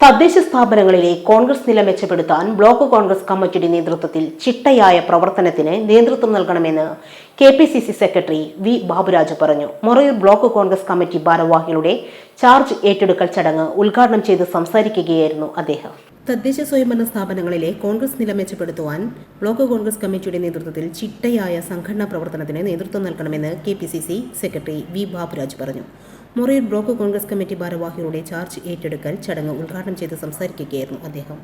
തദ്ദേശ സ്ഥാപനങ്ങളിലെ കോൺഗ്രസ് നില മെച്ചപ്പെടുത്താൻ ബ്ലോക്ക് കോൺഗ്രസ് കമ്മിറ്റിയുടെ നേതൃത്വത്തിൽ ചിട്ടയായ പ്രവർത്തനത്തിന് നേതൃത്വം നൽകണമെന്ന് K P C C secretary V Baburaj പറഞ്ഞു. മൊറയൂർ ബ്ലോക്ക് കോൺഗ്രസ് കമ്മിറ്റി ഭാരവാഹികളുടെ ചാർജ് ഏറ്റെടുക്കൽ ചടങ്ങ് ഉദ്ഘാടനം ചെയ്ത് സംസാരിക്കുകയായിരുന്നു അദ്ദേഹം. തദ്ദേശ സ്വയംഭരണ സ്ഥാപനങ്ങളിലെ കോൺഗ്രസ് നില മെച്ചപ്പെടുത്തുവാൻ ബ്ലോക്ക് കോൺഗ്രസ് കമ്മിറ്റിയുടെ നേതൃത്വത്തിൽ ചിട്ടയായ സംഘടനാ പ്രവർത്തനത്തിന് നേതൃത്വം നൽകണമെന്ന് കെ സെക്രട്ടറി വി ബാബുരാജ് പറഞ്ഞു. മൊറയൂർ ബ്ലോക്ക് കോൺഗ്രസ് കമ്മിറ്റി ഭാരവാഹികളുടെ ചാർജ് ഏറ്റെടുക്കൽ ചടങ്ങ് ഉദ്ഘാടനം ചെയ്ത് സംസാരിക്കുകയായിരുന്നു അദ്ദേഹം.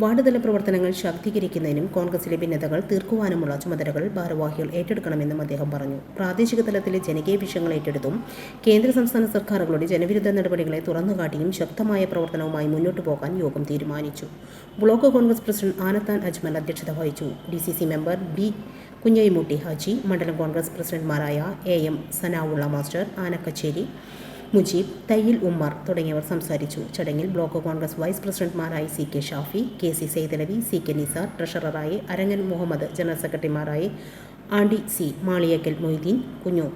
വാർഡ് തല പ്രവർത്തനങ്ങൾ ശാക്തീകരിക്കുന്നതിനും കോൺഗ്രസിലെ ഭിന്നതകൾ തീർക്കുവാനുമുള്ള ചുമതലകൾ ഭാരവാഹികൾ ഏറ്റെടുക്കണമെന്നും അദ്ദേഹം പറഞ്ഞു. പ്രാദേശിക തലത്തിലെ ജനകീയ വിഷയങ്ങൾ ഏറ്റെടുത്തും കേന്ദ്ര സംസ്ഥാന സർക്കാരുകളുടെ ജനവിരുദ്ധ നടപടികളെ തുറന്നുകാട്ടിയും ശക്തമായ പ്രവർത്തനവുമായി മുന്നോട്ടു പോകാൻ യോഗം തീരുമാനിച്ചു. ബ്ലോക്ക് കോൺഗ്രസ് പ്രസിഡന്റ് ആനത്താൻ അജ്മൽ അധ്യക്ഷത വഹിച്ചു. D C C member B Kunhimutty Haji മണ്ഡലം Congress പ്രസിഡന്റ്മാരായ A M Sanaulla master Anakkachery Mujeeb Thayyil Ummer തുടങ്ങിയവർ സംസാരിച്ചു. ചടങ്ങിൽ block Congress vice പ്രസിഡന്റ്മാരായി C K Shafi K C Saithalavi C K Nisar ട്രഷററായി Arangan Muhammad general സെക്രട്ടറിമാരായി Andi C Maliyakkal Moideen Kunhu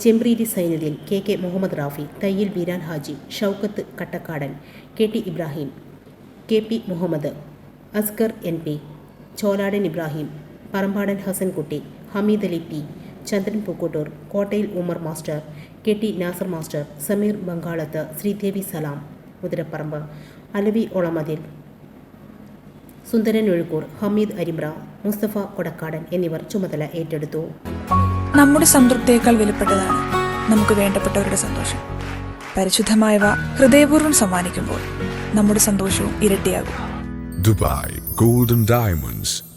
Chembreeri Zainuddin K K Muhammad Rafi Thayyil Beeran Haji Shoukath Kattakkadan K T Ibrahim K P Muhammad Askar N P Choladan Ibrahim Parambadan Hasankutty Hameed Ali P Chandran Pookkottur Kottayil Umar master K T Nasar master Sameer Bangalath Sreedevi Salam Muthirapparamb Alavi Olamathil Sundaran Ozhukkur Hameed Arimbra Musthafa Kodakkadan എന്നിവർ ചുമതല ഏറ്റെടുത്തു. നമ്മുടെ സംതൃപ്തിയേക്കാൾ വിലപ്പെട്ടതാണ് നമുക്ക് വേണ്ടപ്പെട്ടവരുടെ സന്തോഷം. പരിശുദ്ധമായവ ഹൃദയപൂർവം സമ്മാനിക്കുമ്പോൾ നമ്മുടെ സന്തോഷവും ഇരട്ടിയാകും. Dubai golden Diamonds,